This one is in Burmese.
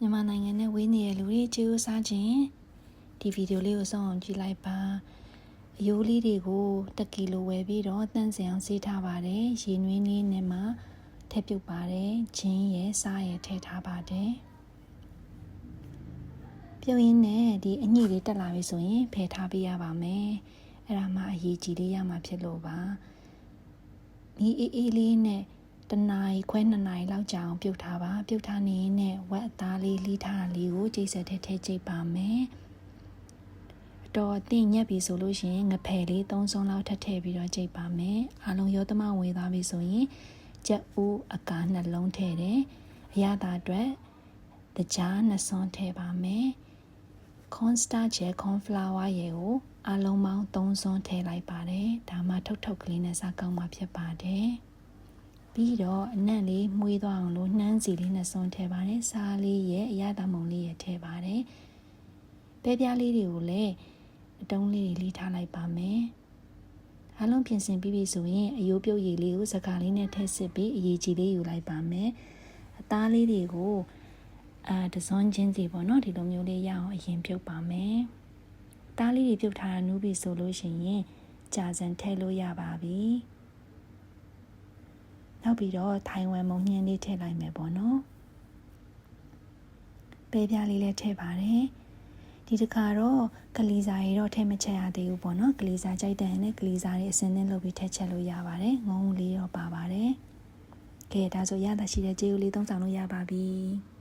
မြန်မာနိုင်ငံနဲ့ဝေးနေတဲ့လူတွေကျေးဇူးစားခြင်းဒီဗီဒီယိုလေးကိုဆုံးအောင်ကြည့်လိုက်ပါအယိုးလေးတွေကို1ကီလိုဝယ်ပြီးတော့တန့်စင်အောင်ဆေးထားပါတယ်ရေနွေးလေးနဲ့မှထည့်ပြုတ်ပါတယ်ဂျင်းရယ်စားရယ်ထည့်ထားပါတယ်ပြုတ်ရင်းနဲ့ဒီအညိလေးတက်လာပြီဆိုရင်ဖယ်ထားပေးရပါမယ်အဲ့ဒါမှအရေးကြီးလေးရမှာဖြစ်လို့ပါမီအေးအေးလေးနဲ့ တနာရီခွဲနှစ်နာရီလောက်ကြာအောင်ပြုတ်ထားပါပြုတ်ထားနေရင်နဲ့ဝက်အသားလေးလှီးထားတာလေးကိုကြိတ်ဆက်ထဲထည့်ကြိတ်ပါမယ်အတော်အသင့်ညက်ပြီဆိုလို့ရှိရင်ငဖယ်လေး၃စုံလောက်ထပ်ထည့်ပြီးတော့ကြိတ်ပါမယ်အားလုံးရောသမဝင်သွားပြီဆိုရင်ကြက်ဥအကာနှလုံးထည့်တယ်အရသာအတွက်တကြားနှစ်စွန်းထည့်ပါမယ် corn starch ရဲ့ corn flour ရဲ့ကိုအလုံးပေါင်း3စွန်းထည့်လိုက်ပါတယ်ဒါမှထုတ်ထုတ်ကလေးနဲ့စားကောင်းမှာဖြစ်ပါတယ် ပြီးတော့အနံ့လေးမှုေးသွားအောင်လို့နှမ်းစီလေးနဲ့စွန်းထည့်ပါတယ်စားလေးရဲ့အရသာမုံလေးရဲ့ထည့်ပါတယ်ပဲပြားလေးတွေကိုလည်းအတုံးလေးတွေလီးထားလိုက်ပါမယ်အားလုံးပြင်ဆင်ပြီးပြီဆိုရင်အယိုးပြုတ်ရည်လေးကိုစကားလေးနဲ့ထည့်စစ်ပြီးအရေးကြီးလေးယူလိုက်ပါမယ်အသားလေးတွေကိုအာတစွန်းချင်းစီပေါ့နော်ဒီလိုမျိုးလေးရအောင်အရင်ပြုတ်ပါမယ်။တားလေးတွေပြုတ်ထားတာနူးပြီဆိုလို့ရှိရင်ကြာစံထည့်လို့ရပါပြီ။ နောက်ပြီးတော့ထိုင်ဝမ်မုံညင်းလေးထည့်လိုက်မယ်ပေါ့နော်။ပဲပြားလေးလည်းထည့်ပါတယ်။ဒီတစ်ခါတော့ကလီစာရေတော့ထည့်မချက်ရသေးဘူးပေါ့နော်။ကလီစာကြိုက်တဲ့နဲ့ကလီစာတွေအစင်းနဲ့လုပ်ပြီးထည့်ချက်လို့ရပါတယ်။ငုံလေးတော့ပါပါတယ်။ကဲဒါဆိုရတာရှိတဲ့ကြေးဦးလေးသုံးဆောင်လို့ရပါပြီ။